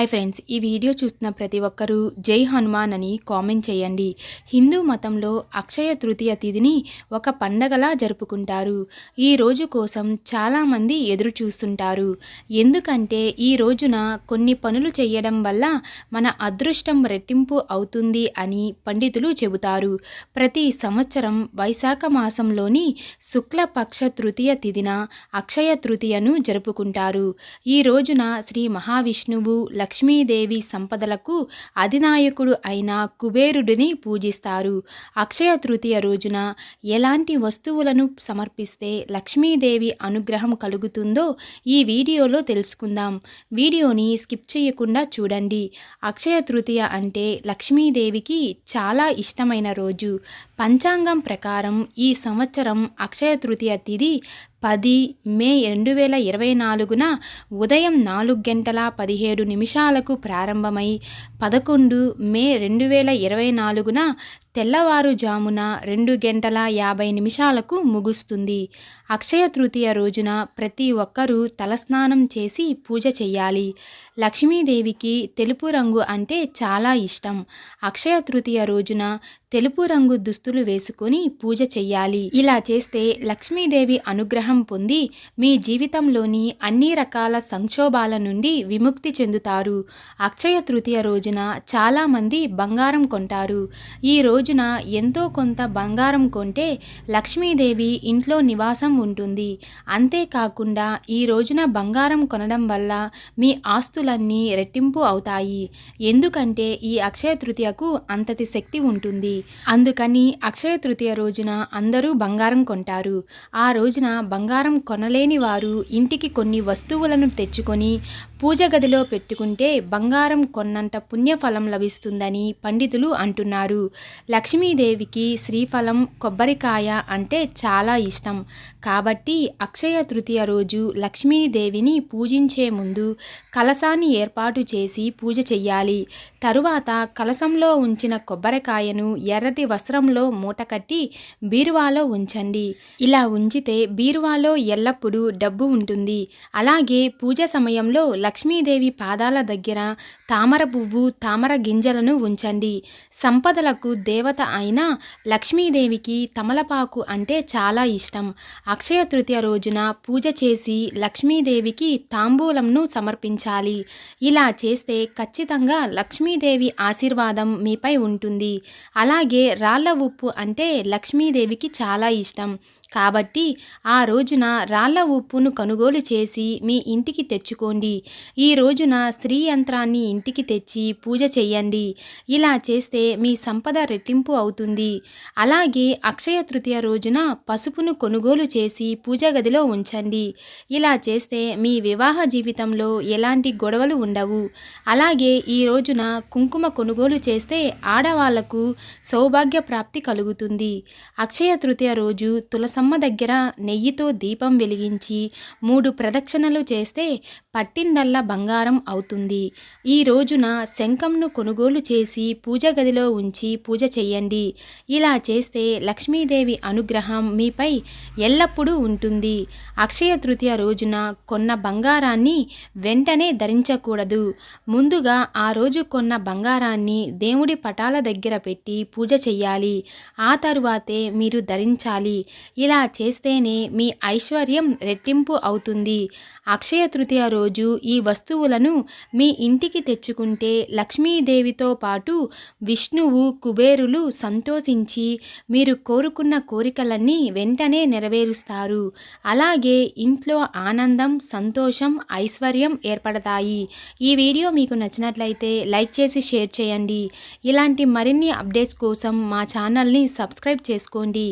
Hi friends ఈ video చూస్తున్న ప్రతి ఒక్కరూ జై హనుమాన్ అని కామెంట్ చేయండి. హిందూ మతంలో అక్షయ తృతీయ తిథిని ఒక పండగలా జరుపుకుంటారు. ఈ రోజు కోసం చాలామంది ఎదురు చూస్తుంటారు. ఎందుకంటే ఈ రోజున కొన్ని పనులు చేయడం వల్ల మన అదృష్టం రెట్టింపు అవుతుంది అని పండితులు చెబుతారు. ప్రతి సంవత్సరం వైశాఖ మాసంలోని శుక్లపక్ష తృతీయ తిథిన అక్షయ తృతీయను జరుపుకుంటారు. ఈ రోజున శ్రీ మహావిష్ణువు లక్ష్మీదేవి సంపదలకు అధినాయకుడు అయిన కుబేరుడిని పూజిస్తారు. అక్షయ తృతీయ రోజున ఎలాంటి వస్తువులను సమర్పిస్తే లక్ష్మీదేవి అనుగ్రహం కలుగుతుందో ఈ వీడియోలో తెలుసుకుందాం. వీడియోని స్కిప్ చేయకుండా చూడండి. అక్షయ తృతీయ అంటే లక్ష్మీదేవికి చాలా ఇష్టమైన రోజు. పంచాంగం ప్రకారం ఈ సంవత్సరం అక్షయ తృతీయ తిథి పది మే రెండు వేల ఇరవై నాలుగున ఉదయం నాలుగు గంటల పదిహేడు నిమిషాలకు ప్రారంభమై పదకొండు మే రెండు వేల ఇరవై నాలుగున తెల్లవారుజామున రెండు గంటల యాభై నిమిషాలకు ముగుస్తుంది. అక్షయ తృతీయ రోజున ప్రతి ఒక్కరూ తలస్నానం చేసి పూజ చేయాలి లక్ష్మీదేవికి తెలుపు రంగు అంటే చాలా ఇష్టం. అక్షయ తృతీయ రోజున తెలుపు రంగు దుస్తులు వేసుకొని పూజ చెయ్యాలి. ఇలా చేస్తే లక్ష్మీదేవి అనుగ్రహం పొంది మీ జీవితంలోని అన్ని రకాల సంక్షోభాల నుండి విముక్తి చెందుతారు. అక్షయ తృతీయ రోజున చాలామంది బంగారం కొంటారు. ఈ రోజున ఎంతో కొంత బంగారం కొంటే లక్ష్మీదేవి ఇంట్లో నివాసం ఉంటుంది. అంతేకాకుండా ఈ రోజున బంగారం కొనడం వల్ల మీ ఆస్తులన్నీ రెట్టింపు అవుతాయి. ఎందుకంటే ఈ అక్షయ తృతీయకు అంతటి శక్తి ఉంటుంది. అందుకని అక్షయ తృతీయ రోజున అందరూ బంగారం కొంటారు. ఆ రోజున బంగారం కొనలేని వారు ఇంటికి కొన్ని వస్తువులను తెచ్చుకొని పూజ గదిలో పెట్టుకుంటే బంగారం కొన్నంత పుణ్యఫలం లభిస్తుందని పండితులు అంటున్నారు. లక్ష్మీదేవికి శ్రీఫలం కొబ్బరికాయ అంటే చాలా ఇష్టం. కాబట్టి అక్షయ తృతీయ రోజు లక్ష్మీదేవిని పూజించే ముందు కలసాన్ని ఏర్పాటు చేసి పూజ చెయ్యాలి. తరువాత కలసంలో ఉంచిన కొబ్బరికాయను ఎర్రటి వస్త్రంలో మూటకట్టి బీరువాలో ఉంచండి. ఇలా ఉంచితే బీరువాలో ఎల్లప్పుడూ డబ్బు ఉంటుంది. అలాగే పూజ సమయంలో లక్ష్మీదేవి పాదాల దగ్గర తామర పువ్వు తామర గింజలను ఉంచండి. సంపదలకు దేవత అయిన లక్ష్మీదేవికి తమలపాకు అంటే చాలా ఇష్టం. అక్షయ తృతీయ రోజున పూజ చేసి లక్ష్మీదేవికి తాంబూలంను సమర్పించాలి. ఇలా చేస్తే ఖచ్చితంగా లక్ష్మీదేవి ఆశీర్వాదం మీపై ఉంటుంది. అలాగే రాళ్ళ ఉప్పు అంటే లక్ష్మీదేవికి చాలా ఇష్టం. కాబట్టి ఆ రోజున రాళ్ళ ఉప్పును కొనుగోలు చేసి మీ ఇంటికి తెచ్చుకోండి. ఈ రోజున స్త్రీ యంత్రాన్ని ఇంటికి తెచ్చి పూజ చేయండి. ఇలా చేస్తే మీ సంపద రెట్టింపు అవుతుంది. అలాగే అక్షయ తృతీయ రోజున పసుపును కొనుగోలు చేసి పూజ గదిలో ఉంచండి. ఇలా చేస్తే మీ వివాహ జీవితంలో ఎలాంటి గొడవలు ఉండవు. అలాగే ఈ రోజున కుంకుమ కొనుగోలు చేస్తే ఆడవాళ్ళకు సౌభాగ్య ప్రాప్తి కలుగుతుంది. అక్షయ తృతీయ రోజు బసమ్మ దగ్గర నెయ్యితో దీపం వెలిగించి మూడు ప్రదక్షిణలు చేస్తే పట్టిందల్లా బంగారం అవుతుంది. ఈ రోజున శంఖంను కొనుగోలు చేసి పూజ గదిలో ఉంచి పూజ చేయండి ఇలా చేస్తే లక్ష్మీదేవి అనుగ్రహం మీపై ఎల్లప్పుడూ ఉంటుంది. అక్షయ తృతీయ రోజున కొన్న బంగారాన్ని వెంటనే ధరించకూడదు. ముందుగా ఆ రోజు కొన్న బంగారాన్ని దేవుడి పటాల దగ్గర పెట్టి పూజ చెయ్యాలి. ఆ తరువాతే మీరు ధరించాలి. ఇలా చేస్తేనే మీ ఐశ్వర్యం రెట్టింపు అవుతుంది. అక్షయ తృతీయ రోజు ఈ వస్తువులను మీ ఇంటికి తెచ్చుకుంటే లక్ష్మీదేవితో పాటు విష్ణువు కుబేరులు సంతోషించి మీరు కోరుకున్న కోరికలన్నీ వెంటనే నెరవేరుస్తారు. అలాగే ఇంట్లో ఆనందం సంతోషం ఐశ్వర్యం ఏర్పడతాయి. ఈ వీడియో మీకు నచ్చినట్లయితే లైక్ చేసి షేర్ చేయండి. ఇలాంటి మరిన్ని అప్డేట్స్ కోసం మా ఛానల్ని సబ్స్క్రైబ్ చేసుకోండి.